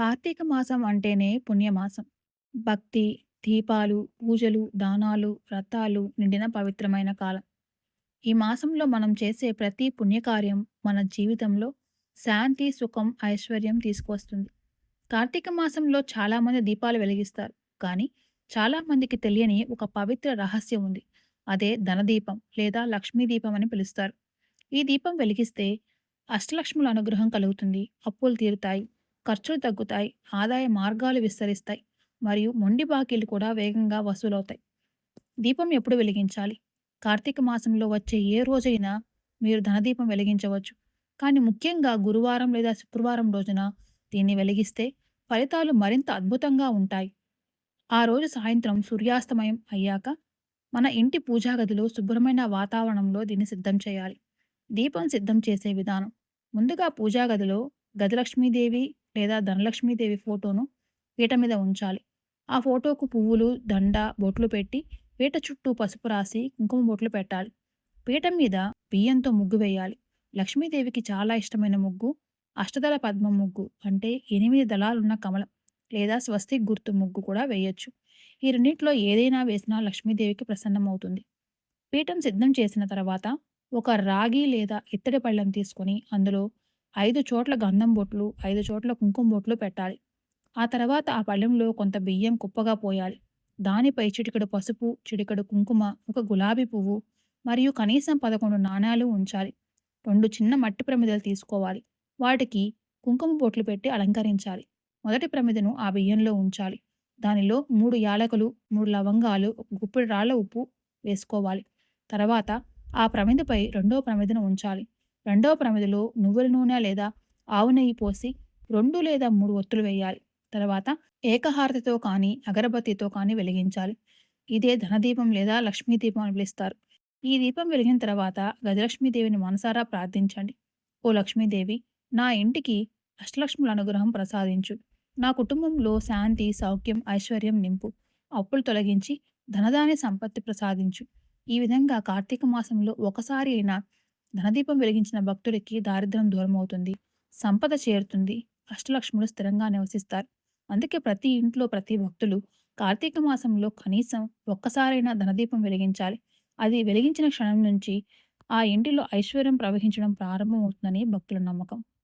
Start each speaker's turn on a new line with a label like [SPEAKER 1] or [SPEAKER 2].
[SPEAKER 1] కార్తీక మాసం అంటేనే పుణ్యమాసం. భక్తి, దీపాలు, పూజలు, దానాలు, వ్రతాలు నిండిన పవిత్రమైన కాలం. ఈ మాసంలో మనం చేసే ప్రతి పుణ్యకార్యం మన జీవితంలో శాంతి, సుఖం, ఐశ్వర్యం తీసుకువస్తుంది. కార్తీక మాసంలో చాలామంది దీపాలు వెలిగిస్తారు. కానీ చాలామందికి తెలియని ఒక పవిత్ర రహస్యం ఉంది. అదే ధనదీపం లేదా లక్ష్మీ దీపం అని పిలుస్తారు. ఈ దీపం వెలిగిస్తే అష్టలక్ష్ముల అనుగ్రహం కలుగుతుంది. అప్పులు తీరుతాయి. ఖర్చులు తగ్గుతాయి. ఆదాయ మార్గాలు విస్తరిస్తాయి. మరియు మొండి బాకీలు కూడా వేగంగా వసూలవుతాయి. దీపం ఎప్పుడు వెలిగించాలి? కార్తీక మాసంలో వచ్చే ఏ రోజైనా మీరు ధనదీపం వెలిగించవచ్చు. కానీ ముఖ్యంగా గురువారం లేదా శుక్రవారం రోజున దీన్ని వెలిగిస్తే ఫలితాలు మరింత అద్భుతంగా ఉంటాయి. ఆ రోజు సాయంత్రం సూర్యాస్తమయం అయ్యాక మన ఇంటి పూజా గదిలో శుభ్రమైన వాతావరణంలో దీన్ని సిద్ధం చేయాలి. దీపం సిద్ధం చేసే విధానం ముందుగా పూజా గదిలో గజలక్ష్మీదేవి లేదా ధనలక్ష్మీదేవి ఫోటోను పీట మీద ఉంచాలి. ఆ ఫోటోకు పువ్వులు, దండ, బొట్లు పెట్టి పీట చుట్టూ పసుపు రాసి కుంకుమ బొట్లు పెట్టాలి. పీఠం మీద బియ్యంతో ముగ్గు వేయాలి. లక్ష్మీదేవికి చాలా ఇష్టమైన ముగ్గు అష్టదళ పద్మం ముగ్గు అంటే ఎనిమిది దళాలున్న కమలం లేదా స్వస్తిక్ గుర్తు ముగ్గు కూడా వేయొచ్చు. ఈ రెండింటిలో ఏదైనా వేసినా లక్ష్మీదేవికి ప్రసన్నమవుతుంది. పీఠం సిద్ధం చేసిన తర్వాత ఒక రాగి లేదా ఇత్తడి పళ్ళెం తీసుకొని అందులో ఐదు చోట్ల గంధం బొట్లు, ఐదు చోట్ల కుంకుమ బొట్లు పెట్టాలి. ఆ తర్వాత ఆ పళ్ళెంలో కొంత బియ్యం కుప్పగా పోయాలి. దానిపై చిటికెడు పసుపు, చిటికెడు కుంకుమ, ఒక గులాబీ పువ్వు మరియు కనీసం పదకొండు నాణాలు ఉంచాలి. రెండు చిన్న మట్టి ప్రమిదలు తీసుకోవాలి. వాటికి కుంకుమ బొట్లు పెట్టి అలంకరించాలి. మొదటి ప్రమిదను ఆ బియ్యంలో ఉంచాలి. దానిలో మూడు యాలకులు, మూడు లవంగాలు, ఒక గుప్పిడి రాళ్ళ ఉప్పు వేసుకోవాలి. తర్వాత ఆ ప్రమిదపై రెండో ప్రమిదను ఉంచాలి. రెండవ ప్రమిదలో నువ్వుల నూనె లేదా ఆవు నెయ్యి పోసి రెండు లేదా మూడు ఒత్తులు వేయాలి. తర్వాత ఏకహారతితో కానీ అగరబత్తితో కానీ వెలిగించాలి. ఇదే ధనదీపం లేదా లక్ష్మీ దీపం అని పిలుస్తారు. ఈ దీపం వెలిగిన తర్వాత గజలక్ష్మీదేవిని మనసారా ప్రార్థించండి. ఓ లక్ష్మీదేవి నా ఇంటికి అష్టలక్ష్ముల అనుగ్రహం ప్రసాదించు. నా కుటుంబంలో శాంతి, సౌఖ్యం, ఐశ్వర్యం నింపు. అప్పులు తొలగించి ధనదాని సంపత్తి ప్రసాదించు. ఈ విధంగా కార్తీక మాసంలో ఒకసారి అయినా ధనదీపం వెలిగించిన భక్తుడికి దారిద్ర్యం దూరమవుతుంది. సంపద చేరుతుంది. అష్టలక్ష్ములు స్థిరంగా నివసిస్తారు. అందుకే ప్రతి ఇంట్లో ప్రతి భక్తులు కార్తీక మాసంలో కనీసం ఒక్కసారైనా ధనదీపం వెలిగించాలి. అది వెలిగించిన క్షణం నుంచి ఆ ఇంటిలో ఐశ్వర్యం ప్రవహించడం ప్రారంభమవుతుందని భక్తుల నమ్మకం.